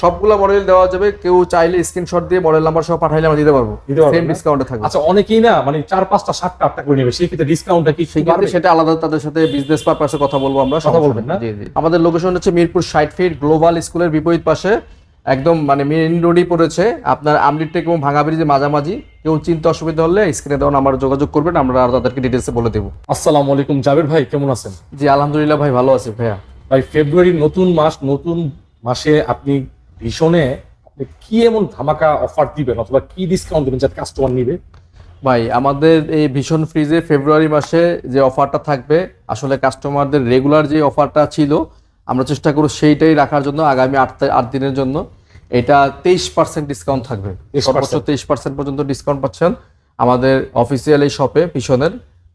সবগুলো মডেল দেওয়া যাবে। কেউ চাইলে স্ক্রিনশট দিয়ে মডেল নাম্বার সহ পাঠাইলে আমরা দিতে পারব। সেম ডিসকাউন্টে থাকবে। আচ্ছা অনেকেই না মানে চার পাঁচটা সাতটা আটটা করে নেবে। সেই ক্ষেত্রে ডিসকাউন্টটা কি সেক্ষেত্রে? সেটা আলাদা তাদের সাথে বিজনেস পারপাসে কথা বলব আমরা কথা বলবেন না? জি জি। আমাদের লোকেশন হচ্ছে মিরপুর ষাট ফিট গ্লোবাল স্কুলের বিপরীত পাশে। একদম মানে মেইন রোডই পড়েছে। আপনার আমলিটেক এবং ভাঙা ব্রিজের মাঝামাঝি কেউ চিন্তা অসুবিধা হলে স্ক্রিনে দেওয়া আমার যোগাযোগ করবেন আমরা আর তাদেরকে ডিটেলসে বলে দেবো। আসসালামু আলাইকুম জাবের ভাই কেমন আছেন? জি আলহামদুলিল্লাহ ভাই ভালো আছি ভাইয়া। ভাই ফেব্রুয়ারির নতুন মাস নতুন মাসে আপনি ভীষণে কি এমন ধামাকা অফার দিবেন অথবা কি ডিসকাউন্ট দিবেন যাতে কাস্টমার নিবে? ভাই আমাদের এই ভীষণ ফ্রিজে ফেব্রুয়ারি মাসে যে অফারটা থাকবে আসলে কাস্টমারদের রেগুলার যে অফারটা ছিল আমরা চেষ্টা করব সেইটাই রাখার জন্য আগামী আট আট দিনের জন্য। এটা তেইশ পার্সেন্ট ডিসকাউন্ট থাকবে। সর্বোচ্চ তেইশ পার্সেন্ট পর্যন্ত ডিসকাউন্ট পাচ্ছেন আমাদের অফিসিয়াল এই শপে ভীষণের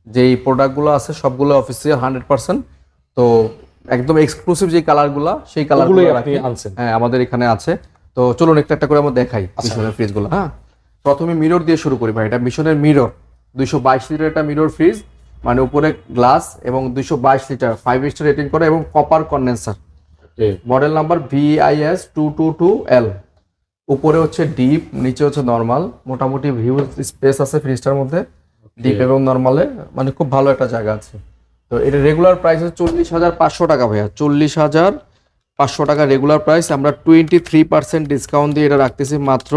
যেই প্রোডাক্টগুলো আছে সবগুলো অফিসিয়াল হান্ড্রেড পার্সেন্ট তো একদম এক্সক্লুসিভ যে কালারগুলো সেই কালারগুলো আনছেন। হ্যাঁ আমাদের এখানে আছে। তো চলুন একটা একটা করে আমরা দেখাই মিশনের ফ্রিজগুলো হ্যাঁ? প্রথমে মিরর দিয়ে শুরু করি ভাই এটা মিশনের মিরর দুইশো বাইশ লিটার একটা মিরর ফ্রিজ মানে উপরে গ্লাস এবং দুইশো বাইশ লিটার ফাইভ স্টার রেটিং করে এবং copper condenser model number VIS two two two L উপরে হচ্ছে ডিপ নিচে হচ্ছে নর্মাল মোটামুটি ভিউ স্পেস আছে ফ্রিজটার মধ্যে। ডিপ এবং নর্মালে মানে খুব ভালো একটা জায়গা আছে। তো এটা রেগুলার প্রাইস হচ্ছে চল্লিশ হাজার পাঁচশো টাকা ভাইয়া। চল্লিশ হাজার পাঁচশো টাকা রেগুলার প্রাইস আমরা টোয়েন্টি থ্রি পার্সেন্ট ডিসকাউন্ট দিয়ে এটা রাখতেছি মাত্র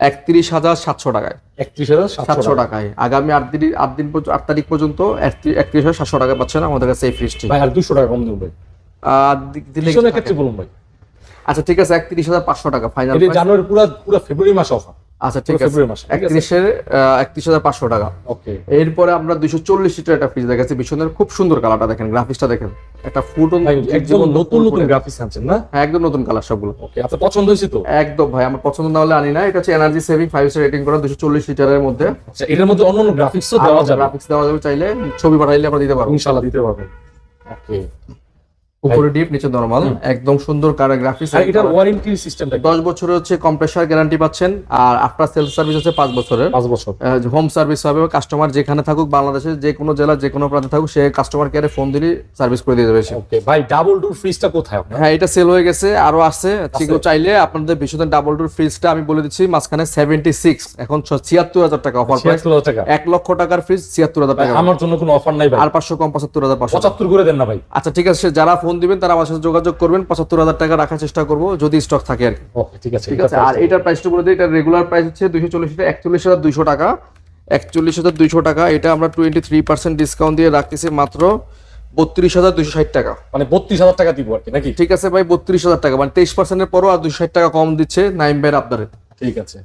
একত্রিশ হাজার সাতশো টাকায়। একত্রিশ হাজার সাতশো টাকায়। আগামী আট দিন আট দিন পর্যন্ত আট তারিখ পর্যন্ত একত্রিশ হাজার সাতশো টাকা পাচ্ছেন আমাদের কাছে এই ফ্রিজটি ভাই আর দুশো টাকা কম দেবো ভাই। আর দিলে বলুন ভাই। আচ্ছা ঠিক আছে একত্রিশ হাজার পাঁচশো টাকা ফাইনাল জানুয়ারি পুরো পুরো ফেব্রুয়ারি মাস অফার আচ্ছা ঠিক আছে। একত্রিশের একত্রিশ হাজার পাঁচশো টাকা। ওকে। এরপরে আমরা দুইশো চল্লিশ লিটার একটা ফ্রিজ দেখাচ্ছি। ভীষণের খুব সুন্দর কালারটা দেখেন গ্রাফিক্সটা দেখেন। একটা ফুট ভাই একদম নতুন নতুন গ্রাফিক্স আনছেন না? হ্যাঁ একদম নতুন কালার সবগুলো। আপনার পছন্দ হয়েছে তো? একদম ভাই আমার পছন্দ না হলে আনি না। এটা হচ্ছে energy saving five star rating করা দুশো চল্লিশ লিটারের মধ্যে। আচ্ছা এটার মধ্যে অন্য অন্য গ্রাফিক্সও দেওয়া যাবে। গ্রাফিক্স দেওয়া যাবে চাইলে। ছবি পাঠাইলে আমরা দিতে পারব। ইনশাআল্লাহ দিতে পারবেন। ওকে। উপরে ডিপ নিচে নরমাল একদম সুন্দর কালার গ্রাফিক্স আর এটার ওয়ারেন্টি সিস্টেমটা দশ বছরের হচ্ছে কম্প্রেসার গ্যারান্টি পাচ্ছেন আর আফটার সার্ভিস হচ্ছে পাঁচ বছরের। পাঁচ বছর। হোম সার্ভিস হবে কাস্টমার যেখানে থাকুক বাংলাদেশের যে কোনো জেলা যে কোনো প্রান্তে থাকুক সে কাস্টমার কেয়ারে ফোন দিলে সার্ভিস করে দিয়ে দেবে ওকে ভাই ডাবল ডোর ফ্রিজটা কোথায় আপনার? হ্যাঁ এটা সেল হয়ে গেছে আরও আছে। ঠিক চাইলে আপনাদের ডাবল ডোর ফ্রিজটা আমি বলে দিচ্ছি মাঝখানে সেভেন্টি সিক্স এখন ছিয়াত্তর হাজার টাকা অফার প্রাইস ছিয়াত্তর হাজার টাকা। এক লক্ষ টাকার ফ্রিজ ছিয়াত্তর হাজার ভাই, টাকা। আমার জন্য কোনো অফার নাই ভাই। আর পাঁচশো কম পঁচাত্তর হাজার পাঁচশো। পঁচাত্তর করে দেন না ভাই। আচ্ছা ঠিক আছে যারা ফোন দিবেন তারা আমার সাথে যোগাযোগ করবেন। পঁচাত্তর হাজার টাকা রাখার চেষ্টা করব যদি স্টক থাকে আর কি। ঠিক আছে ঠিক আছে আর এটার প্রাইসটা বলে দিই এটার রেগুলার প্রাইস হচ্ছে দুইশো চল্লিশ টাকা একচল্লিশ হাজার দুইশো টাকা। একচল্লিশ হাজার দুইশো টাকা এটা আমরা টোয়েন্টি থ্রি পার্সেন্ট ডিসকাউন্ট দিয়ে রাখতেছি মাত্র বত্রিশ হাজার দুইশো ষাট টাকা। মানে বত্রিশ হাজার টাকা দিব আর কি নাকি? ঠিক আছে ভাই বত্রিশ হাজার টাকা মানে তেইশ পার্সেন্টের পরও আর দুইশো ষাট টাকা কম দিচ্ছে নাইম ভাইয়ের আপনাদের ঠিক আছে।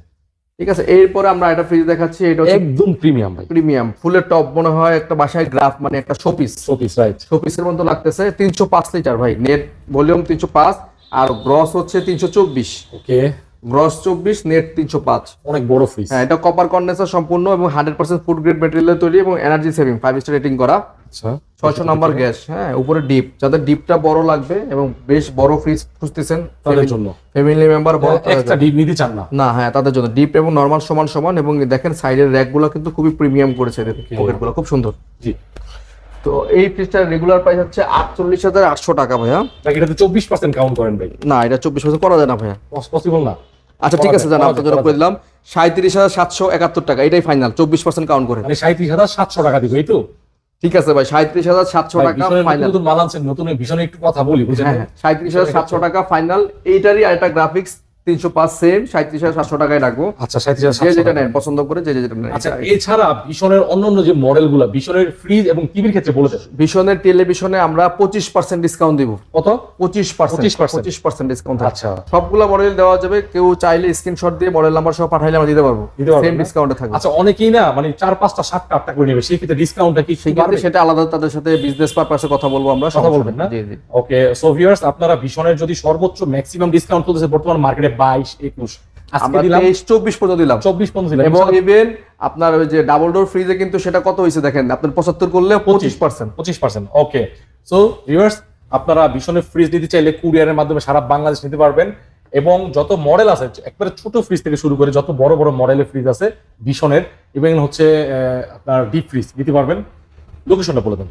ঠিক আছে? এরপরে আমরা একটা ফ্রিজ দেখাচ্ছি এটা একদম প্রিমিয়াম ভাই। প্রিমিয়াম ফুলের টপ মনে হয় একটা বাসায় গ্রাফ মানে একটা শোপিস শোপিস রাইট শোপিসের মতো লাগতেছে তিনশো পাঁচ লিটার ভাই নেট ভলিউম তিনশো পাঁচ আর গ্রস হচ্ছে তিনশো চব্বিশ। ওকে গ্রস চব্বিশ নেট তিনশো পাঁচ। অনেক বড় ফ্রিজ হ্যাঁ এটা কপার কন্ডেন্সার সম্পূর্ণ এবং hundred percent food grade material তৈরি এবং energy saving five star rating করা। আচ্ছা। ছয়শো নাম্বার গ্যাস হ্যাঁ উপরে ডিপ। যাদের ডিপটা বড় লাগবে এবং বেশ বড় ফ্রিজ খুঁজতেছেন তাদের জন্য। ফ্যামিলি মেম্বার বড় ডিপ নিতে চান না? না হ্যাঁ তাদের জন্য। ডিপ এবং নর্মাল সমান সমান এবং দেখেন সাইডের র্যাকগুলো কিন্তু খুবই প্রিমিয়াম করেছে পকেটগুলো খুব সুন্দর। জি। তো এই ফ্রিজটার রেগুলার প্রাইস হচ্ছে আটচল্লিশ হাজার আটশো টাকা ভাইয়া। এটাতে চব্বিশ পার্সেন্ট কাউন্ট করেন ভাই। না এটা চব্বিশ পার্সেন্ট করা যায় না ভাইয়া। পসিবল না। আচ্ছা ঠিক আছে জানা আপনার জন্য করে দিলাম। সাঁত্রিশ হাজার সাতশো একাত্তর টাকা এটাই ফাইনাল চব্বিশ পার্সেন্ট কাউন্ট করে। মানে সাঁত্রিশ হাজার সাতশো টাকা দিব এই তো? ঠিক আছে ভাই সাঁত্রিশ হাজার সাতশো টাকা ফাইনাল নতুন মাল আনছেন নতুন একটু কথা বলি বুঝলেন হ্যাঁ হ্যাঁ সাঁত্রিশ হাজার সাতশো টাকা ফাইনাল এইটারই আরেকটা গ্রাফিক্স তিনশো পাঁচ সেম সাঁত্রিশ হাজার সাতশো টাকায় রাখব। আচ্ছা সাঁত্রিশ হাজার যেটা নেন পছন্দ করে যে যেটা নেন আচ্ছা এছাড়া ভীষণের অন্যান্য যে ভীষণের ফ্রিজ এবং টিভির ক্ষেত্রে বলে দেন। ভীষণের টেলিভিশনে আমরা পঁচিশ পার্সেন্ট ডিসকাউন্ট দিব। কত? পঁচিশ পঁচিশ পার্সেন্ট। ডিসকাউন্ট আচ্ছা। সবগুলো মডেল দেওয়া যাবে কেউ চাইলে স্ক্রিনশট দিয়ে মডেল নাম্বার সহ পাঠাইলে আমরা দিতে পারব। সেম ডিসকাউন্টে থাকবে। আচ্ছা অনেকেই না মানে চার পাঁচটা সাতটা আটটা করে নেবে সেই ক্ষেত্রে ডিসকাউন্টটা কি সেক্ষেত্রে? সেটা আলাদা তাদের সাথে বিজনেস পারপাসে কথা বলব আমরা কথা বলবেন না? জি জি। ওকে সো ভিউয়ার্স আপনারা ভীষণের যদি সর্বোচ্চ ম্যাক্সিমাম ডিসকাউন্ট চলতেছে বর্তমান মার্কেটে বাইশ একুশ। আজকে দিলাম চব্বিশ পর্যন্ত দিলাম। চব্বিশ পর্যন্ত দিলাম। এবং ইভেন আপনার ওই যে ডাবল ডোর ফ্রিজে কিন্তু সেটা কত হয়েছে দেখেন? আপনার পঁচাত্তর করলে পঁচিশ। পার্সেন্ট পঁচিশ পার্সেন্ট ওকে সো ভিউয়ার্স আপনারা ভীষণের ফ্রিজ নিতে চাইলে কুরিয়ারের মাধ্যমে সারা বাংলাদেশ নিতে পারবেন। এবং যত মডেল আছে একবারে ছোট ফ্রিজ থেকে শুরু করে যত বড় বড় মডেলের ফ্রিজ আছে ভীষণের। এবং হচ্ছে আহ, আপনার ডিপ ফ্রিজ নিতে পারবেন। লোকেশনটা বলে দেন।